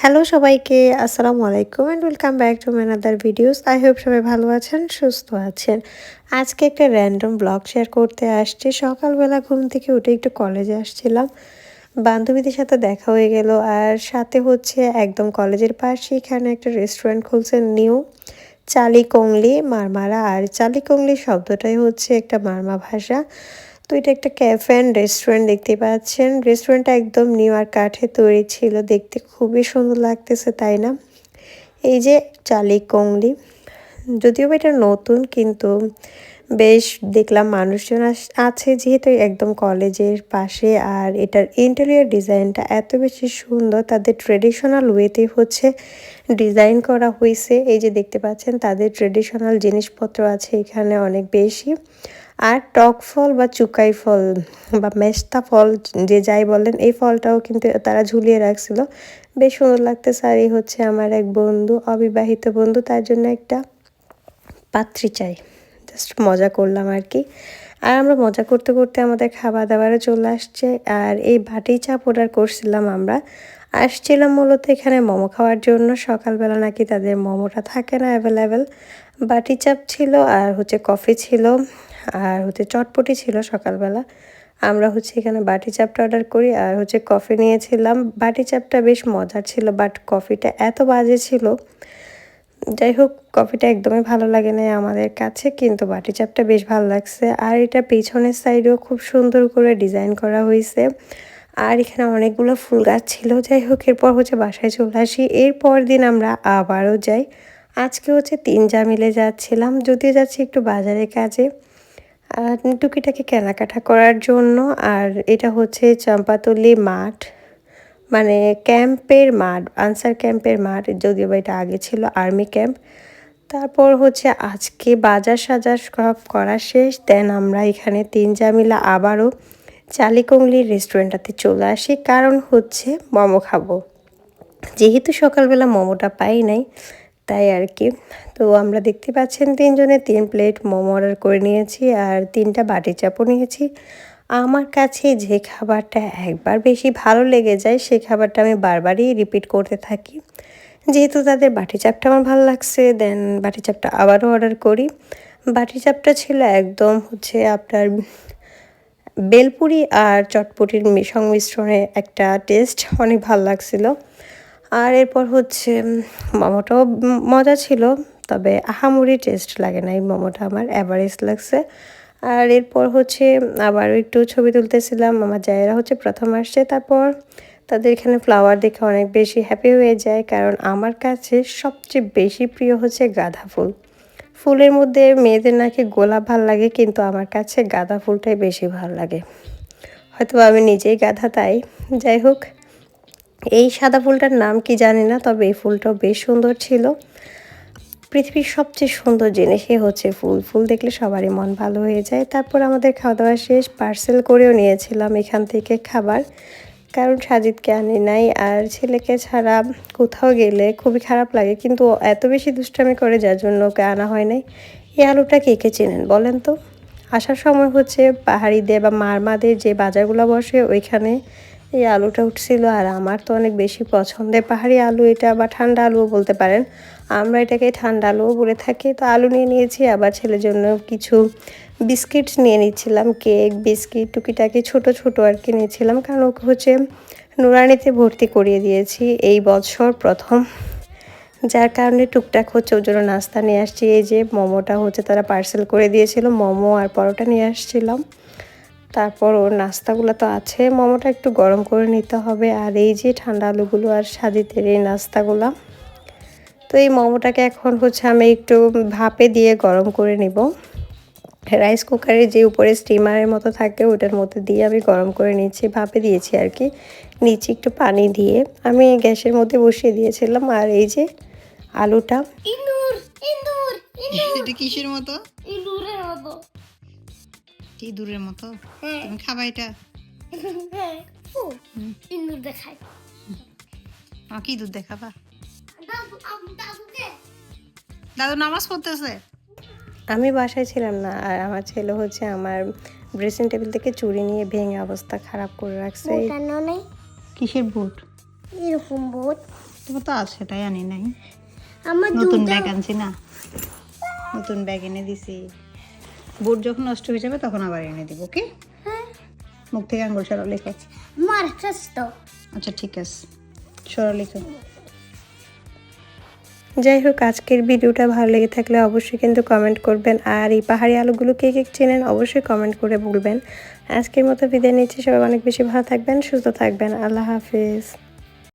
Hello সবাইকে, আসসালামু আলাইকুম অ্যান্ড ওয়েলকাম ব্যাক টু ম্যানাদার ভিডিওস আই হোপ সবাই ভালো আছেন, সুস্থ আছেন। আজকে একটা র্যান্ডম ব্লগ শেয়ার করতে আসছি। সকালবেলা ঘুম থেকে উঠে একটু কলেজে আসছিলাম। বান্ধবীদের সাথে দেখা হয়ে গেল আর সাথে হচ্ছে একদম কলেজের পাশে এখানে একটা রেস্টুরেন্ট খুলছে নিউ চালি কোংলি মারমারা। আর চালি কোংলি শব্দটাই হচ্ছে একটা মারমা ভাষা। তো এটা একটা ক্যাফে অ্যান্ড রেস্টুরেন্ট দেখতে পাচ্ছেন। রেস্টুরেন্টটা একদম নিউ আর কাঠে তৈরি ছিল, দেখতে খুবই সুন্দর লাগতেছে, তাই না? এই যে চালি কোংলি যদিও এটা নতুন, কিন্তু বেশ দেখলাম মানুষজন আছে যেহেতু একদম কলেজের পাশে, আর এটার ইন্টেরিয়র ডিজাইনটা এত বেশি সুন্দর, তাদের ট্রেডিশনাল ওয়েতে হচ্ছে ডিজাইন করা হয়েছে এই যে দেখতে পাচ্ছেন, তাদের ট্রেডিশনাল জিনিসপত্র আছে এখানে অনেক বেশি। আর টক ফল বা চুকাই ফল বা মেস্তা ফল যে যাই বলেন, এই ফলটাও কিন্তু তারা ঝুলিয়ে রাখছিল। বেশ সুন্দর লাগতেছে। আর এই হচ্ছে আমার এক বন্ধু, অবিবাহিত বন্ধু, তার জন্য একটা পাত্রী চাই। জাস্ট মজা করলাম আর কি। আর আমরা মজা করতে করতে আমাদের খাবার দাবারও চলে আসছে। আর এই বাটি চাপ অর্ডার করছিলাম আমরা। আসছিলাম মূলত এখানে মোমো খাওয়ার জন্য। সকালবেলা নাকি তাদের মোমোটা থাকে না অ্যাভেলেবেল বাটি চাপ ছিল আর হচ্ছে কফি ছিল। আর হচ্ছে চটপটি ছিল সকালবেলা। আমরা হচ্ছে এখানে বাটি চাপটা অর্ডার করি আর হচ্ছে কফি নিয়েছিলাম। বাটি চাপটা বেশ মজার ছিল বাট কফিটা এত বাজে ছিল। যাই হোক কফিটা একদমই ভালো লাগে না আমাদের কাছে, কিন্তু বাটি চাপটা বেশ ভালো লাগছে। আর এটা পিছনের সাইডেও খুব সুন্দর করে ডিজাইন করা হয়েছে। আর এখানে অনেকগুলো ফুল গাছ ছিল। যাই হোক, এরপর হচ্ছে বাসায় চলে আসি। এরপর দিন আমরা আবারও যাই। আজকে হচ্ছে তিন জামিলে যাচ্ছিলাম। যদিও যাচ্ছি একটু বাজারের কাজে। টুকিটাকি কেনাকাটা করার জন্য, আর এটা হচ্ছে চম্পাতলি মাঠ। মানে ক্যাম্পের মাঠ, আনসার ক্যাম্পের মাঠ, যদিও বা এটা আগে ছিল আর্মি ক্যাম্প। তারপর হচ্ছে আজকে বাজার সাজার সব করা শেষ, দেন আমরা এখানে তিন জামিলা আবারও চালিকংলির রেস্টুরেন্টটাতে চলে আসি। কারণ হচ্ছে মোমো খাব। যেহেতু সকালবেলা মোমোটা পাই নাই তাই আর কি। তো আমরা দেখতে পাচ্ছেন তিনজনে তিন প্লেট মোমো অর্ডার করে নিয়েছি আর তিনটা বাটি চাপও নিয়েছি। আমার কাছে যে খাবারটা একবার বেশি ভালো লেগে যায় সেই খাবারটা আমি বারবারই রিপিট করতে থাকি। যেহেতু তাদের বাটি চাপটা আমার ভালো লাগছে দেন বাটি চাপটা আবারও অর্ডার করি। বাটি চাপটা ছিল একদম হচ্ছে আপনার বেলপুরি আর চটপটির সংমিশ্রণে একটা টেস্ট অনেক ভালো লাগছিল। আর এরপর হচ্ছে মোমোটাও মজা ছিল, তবে আহামরি টেস্ট লাগে না এই মোমোটা আমার অ্যাভারেজ লাগছে। আর এরপর হচ্ছে, আবার একটু ছবি তুলতেছিলাম, আমার জায়েরা হচ্ছে প্রথম আসছে, তারপর তাদের এখানে ফ্লাওয়ার দেখে অনেক বেশি হ্যাপি হয়ে যায়, কারণ আমার কাছে সবচেয়ে বেশি প্রিয় হচ্ছে গাঁদা ফুল। ফুলের মধ্যে মেয়েদের নাকি গোলাপ ভালো লাগে, কিন্তু আমার কাছে গাঁদা ফুলটাই বেশি ভালো লাগে। হয়তো আমি নিজেই গাধা তাই, যাই হোক। এই সাদা ফুলটার নাম কি জানি না, তবে এই ফুলটাও বেশ সুন্দর ছিল। পৃথিবীর সবচেয়ে সুন্দর জিনিসই হচ্ছে ফুল। ফুল দেখলে সবারই মন ভালো হয়ে যায়। তারপর আমাদের খাওয়া দাওয়া শেষ পার্সেল করেও নিয়েছিলাম এখান থেকে খাবার। কারণ সাজিদকে আনি নাই, আর ছেলেকে ছাড়া কোথাও গেলে খুবই খারাপ লাগে। কিন্তু এত বেশি দুষ্টামি করে যার জন্য ওকে আনা হয় নাই। এই আলুটা কে কে চেনেন বলেন তো? আসার সময় হচ্ছে পাহাড়িদের বা মারমাদের যে বাজারগুলো বসে, ওইখানে এই আলুটা উঠছিল আর আমার তো অনেক বেশি পছন্দের পাহাড়ি আলু এটা, বা ঠান্ডা আলুও বলতে পারেন। আমরা এটাকে ঠান্ডা আলুও বলে থাকি। তো আলু নিয়ে নিয়েছি, আবার ছেলের জন্য কিছু বিস্কিট নিয়ে নিচ্ছিলাম, কেক, বিস্কিট, টুকিটাকি, ছোট ছোট আর কি নিয়েছিলাম, কারণ ওকে হচ্ছে নুরানিতে ভর্তি করিয়ে দিয়েছি এই বছর প্রথম। যার কারণে টুকটাক হচ্ছে, ওর জন্য নাস্তা নিয়ে আসছি। এই যে মোমোটা হচ্ছে তারা পার্সেল করে দিয়েছিল, মোমো আর পরোটা নিয়ে আসছিলাম। তারপর ওর নাস্তাগুলো তো আছে। মোমোটা একটু গরম করে নিতে হবে। আর এই যে ঠান্ডা আলুগুলো আর সাজিতের এই নাস্তাগুলো। তো এই মোমোটাকে এখন হচ্ছে আমি একটু ভাপে দিয়ে গরম করে নিব। রাইস কুকারে যে উপরে স্টিমারের মতো থাকে ওটার মধ্যে দিয়ে আমি গরম করে নিচ্ছি ভাপে দিয়েছি আর কি। নিচে একটু পানি দিয়ে। আমি গ্যাসের মধ্যে বসিয়ে দিয়েছিলাম। আর এই যে আলুটা। কিসের মতো। ইঁদুরের মতো কি দূরের মতো। হ্যাঁ। তুমি খাবা এটা। হ্যাঁ ইঁদুর দুধ দেখাবা। দাদু নামাজ পড়তেছে। আমি বাসায় ছিলাম না আর আমার ছেলে হচ্ছে আমার ড্রেসিং টেবিল থেকে চুরি নিয়ে ভেঙে অবস্থা খারাপ করে রাখছে। নেই? কিসের বুট? এরকম বোট। তোমার তো আছে তাই আনি নাই। আমার নতুন ব্যাগ আনছি না। নতুন ব্যাগ এনে দিছি। বুট যখন নষ্ট হয়ে যাবে তখন আবার এনে দিব ওকে? হ্যাঁ। মুখ থেকে আঙ্গুল সরা লেখো। মার চেষ্ট আচ্ছা ঠিক আছে। সরা লেখো। যাই হোক আজকের ভিডিওটা ভালো লেগে থাকলে অবশ্যই কিন্তু কমেন্ট করবেন। আর এই পাহাড়ি আলুগুলো কে কে চেনেন অবশ্যই কমেন্ট করে বলবেন। আজকের মতো বিদায় নিচ্ছি। সবাই অনেক বেশি ভালো থাকবেন সুস্থ থাকবেন। আল্লাহ হাফিজ।